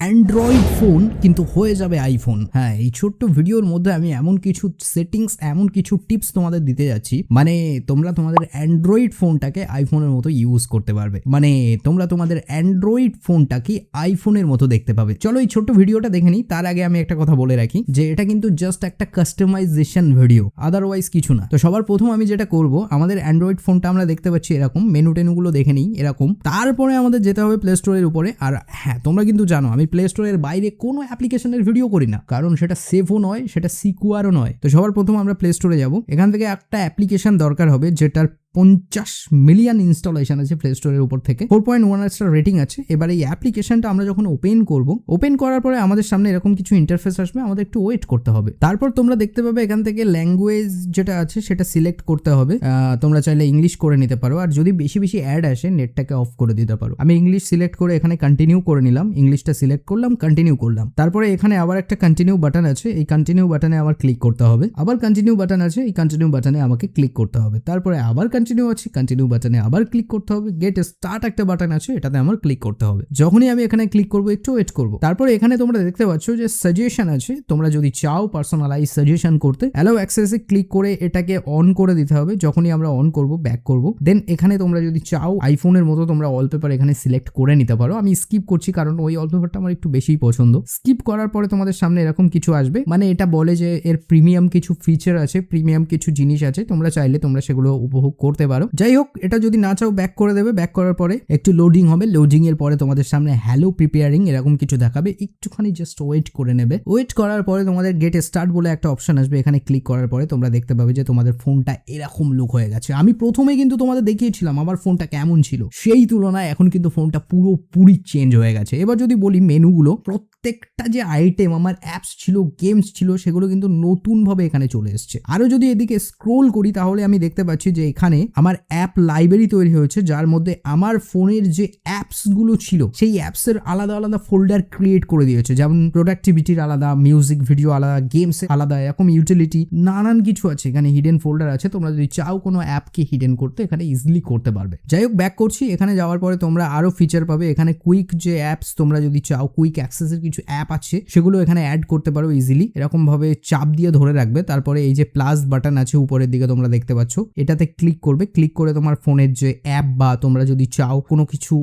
Android phone কিন্তু হয়ে যাবে আইফোন হ্যাঁ এই ছোট্ট ভিডিওর মধ্যে আমি এমন কিছু সেটিংস এমন কিছু টিপস তোমাদের দিতে যাচ্ছি। মানে তোমরা তোমাদের অ্যান্ড্রয়েড ফোনটাকে আইফোনের মতো ইউজ করতে পারবে। মানে তোমরা তোমাদের অ্যান্ড্রয়েড ফোনটাকে আইফোনের মতো দেখতে পাবে। চলো এই ছোট্ট ভিডিওটা দেখে নিই। তার আগে আমি একটা কথা বলে রাখি যে এটা কিন্তু জাস্ট একটা কাস্টমাইজেশন ভিডিও আদারওয়াইজ কিছু না। তো সবার প্রথম আমি যেটা করব, আমাদের অ্যান্ড্রয়েড ফোনটা আমরা দেখতে পাচ্ছি এরকম। মেনু টেনুগুলো দেখে নিই এরকম। তারপরে আমাদের যেতে হবে প্লে স্টোরের উপরে। আর হ্যাঁ তোমরা কিন্তু জানো, আমি প্লে স্টোরের বাইরে কোনো অ্যাপ্লিকেশনের ভিডিও করি না। কারণ সেটা সেফও নয়, সেটা সিকুয়ারও নয়। তো সবার প্রথম আমরা প্লে স্টোরে যাব। এখান থেকে একটা অ্যাপ্লিকেশন দরকার হবে, যেটার পঞ্চাশ মিলিয়ন ইনস্টলেশন আছে প্লে স্টোরের উপর থেকে। Four point one star rating আছে। এবার এই অ্যাপ্লিকেশনটা আমরা যখন ওপেন করব ওপেন করার পরে আমাদের সামনে এরকম কিছু ইন্টারফেস আসবে, আমাদের একটু ওয়েট করতে হবে। তারপর তোমরা দেখতে পাবে এখান থেকে ল্যাঙ্গুয়েজ যেটা আছে, সেটা সিলেক্ট করতে হবে। তোমরা চাইলে ইংলিশ করে নিতে পারো। আর যদি বেশি বেশি অ্যাড আসে নেটটাকে অফ করে দিতে পারো। আমি ইংলিশ সিলেক্ট করে এখানে কন্টিনিউ করে নিলাম। ইংলিশটা সিলেক্ট করলাম কন্টিনিউ করলাম। তারপরে এখানে আবার একটা কন্টিনিউ বাটন আছে। এই কন্টিনিউ বাটনে আমার ক্লিক করতে হবে। আবার কন্টিনিউ বাটন আছে। এই কন্টিনিউ বাটনে আমাকে ক্লিক করতে হবে। তারপরে আবার কন্টিনিউ আছে কন্টিনিউ বাটনে আবার ক্লিক করতে হবে। গেট স্টার্ট একটা বাটন আছে, এটাতে আমার ক্লিক করতে হবে। যখনই আমি এখানে ক্লিক করব, একটু ওয়েট করব। তারপরে এখানে তোমরা দেখতে পাচ্ছ যে সাজেশন আছে। তোমরা যদি চাও পার্সোনালাইজ সাজেশন করতে অ্যালো অ্যাক্সেসে ক্লিক করে এটাকে অন করে দিতে হবে। যখনই আমরা অন করব ব্যাক করব। দেন এখানে তোমরা যদি চাও আইফোনের মতো তোমরা ওয়ালপেপার এখানে সিলেক্ট করে নিতে পারো। আমি স্কিপ করছি কারণ ওই ওয়ালপেপারটা আমার একটু বেশিই পছন্দ। স্কিপ করার পরে তোমাদের সামনে এরকম কিছু আসবে। মানে এটা বলে যে এর প্রিমিয়াম কিছু ফিচার আছে প্রিমিয়াম কিছু জিনিস আছে। তোমরা চাইলে তোমরা সেগুলো উপভোগ করতে পারো। যাই হোক এটা যদি না চাও ব্যাক করে দেবে। ব্যাক করার পরে একটু লোডিং হবে। লোডিং এর পরে তোমাদের সামনে হ্যালো প্রিপেয়ারিং এরকম কিছু দেখাবে। একটুখানি জাস্ট ওয়েট করে নেবে। ওয়েট করার পরে তোমাদের গেট স্টার্ট বলে একটা অপশন আসবে। এখানে ক্লিক করার পরে তোমরা দেখতে পাবে যে তোমাদের ফোনটা এরকম লুক হয়ে গেছে। আমি প্রথমে কিন্তু তোমাদের দেখিয়েছিলাম আমার ফোনটা কেমন ছিল। সেই তুলনায় এখন কিন্তু ফোনটা পুরোপুরি চেঞ্জ হয়ে গেছে। এবার যদি বলি মেনুগুলো, প্রত্যেকটা যে আইটেম আমার অ্যাপস ছিল গেমস ছিল, সেগুলো কিন্তু নতুনভাবে এখানে চলে এসছে। আরও যদি এদিকে স্ক্রোল করি, তাহলে আমি দেখতে পাচ্ছি যে এখানে আমার অ্যাপ লাইব্রেরি তৈরি হয়েছে, যার মধ্যে আমার ফোনের যে অ্যাপসগুলো ছিল, সেই অ্যাপসের আলাদা আলাদা ফোল্ডার ক্রিয়েট করে দিয়েছে। যেমন প্রোডাক্টিভিটির আলাদা মিউজিক ভিডিও আলাদা গেমস আলাদা, এরকম ইউটিলিটি নানান কিছু আছে। এখানে হিডেন ফোল্ডার আছে, তোমরা যদি চাও কোনো অ্যাপকে হিডেন করতে, এখানে ইজিলি করতে পারবে। যাই হোক ব্যাক করছি। এখানে যাওয়ার পরে তোমরা আরও ফিচার পাবে। এখানে কুইক যে অ্যাপস তোমরা যদি চাও কুইক অ্যাক্সেসের কিছু অ্যাপ আছে, সেগুলো এখানে অ্যাড করতে পারো ইজিলি এরকম ভাবে চাপ দিয়ে ধরে রাখবে। তারপরে এই যে প্লাস বাটন আছে, উপরের দিকে তোমরা দেখতে পাচ্ছ, এটাতে ক্লিক করবে ক্লিক করে তোমার ফোনের যে অ্যাপ বা তোমরা যদি চাও কোনো কিছু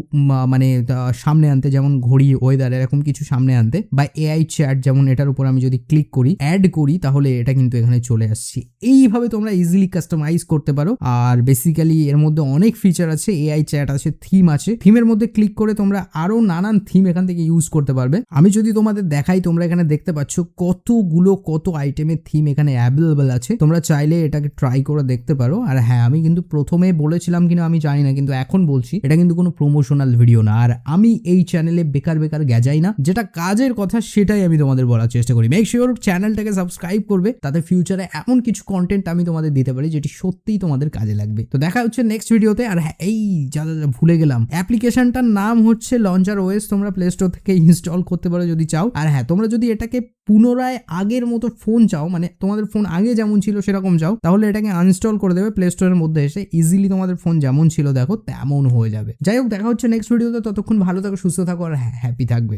মানে সামনে আনতে, যেমন ঘড়ি ওয়েদার এরকম কিছু সামনে আনতে বা এআই চ্যাট যেমন এটার উপর আমি যদি ক্লিক করি অ্যাড করি, তাহলে এটা কিন্তু এখানে চলে আসছে। এইভাবে তোমরা ইজিলি কাস্টমাইজ করতে পারো। আর বেসিক্যালি এর মধ্যে অনেক ফিচার আছে এআই চ্যাট আছে থিম আছে। থিমের মধ্যে ক্লিক করে তোমরা আরও নানান থিম এখান থেকে ইউজ করতে পারবে। আমি যদি তোমাদের দেখাই, তোমরা এখানে দেখতে পাচ্ছ কতগুলো, কত আইটেমের থিম এখানে অ্যাভেলেবেল আছে। তোমরা চাইলে এটাকে ট্রাই করে দেখতে পারো। আর হ্যাঁ আমি কিন্তু প্রথমে বলেছিলাম কিনা আমি জানি না, কিন্তু এখন বলছি, এটা কিন্তু কোনো প্রমোশনাল ভিডিও না। আর আমি এই চ্যানেলে বেকার বেকার গেজাই না, যেটা কাজের কথা সেটাই আমি তোমাদের বলার চেষ্টা করি। মেক শিওর চ্যানেলটাকে সাবস্ক্রাইব করবে, তাতে ফিউচারে এমন কিছু কন্টেন্ট আমি তোমাদের দিতে পারি যেটি সত্যিই তোমাদের কাজে লাগবে। তো দেখা হচ্ছে নেক্সট ভিডিওতে আর হ্যাঁ এই যা যা ভুলে গেলাম অ্যাপ্লিকেশনটার নাম হচ্ছে লঞ্চার ওএস তোমরা প্লে স্টোর থেকে ইনস্টল করতে পারো যদি চাও। আর হ্যাঁ তোমরা যদি এটাকে পুনরায় আগের মতো ফোন চাও মানে তোমাদের ফোন আগে যেমন ছিল সেরকম চাও, তাহলে এটাকে আনইনস্টল করে দেবে প্লে স্টোরের মধ্যে। এসে ইজিলি তোমাদের ফোন যেমন ছিল দেখো তেমন হয়ে যাবে। যাই হোক, দেখা হচ্ছে নেক্সট ভিডিওতে ততক্ষণ ভালো থাকো, সুস্থ থাকো, আর হ্যাপি থাকবে।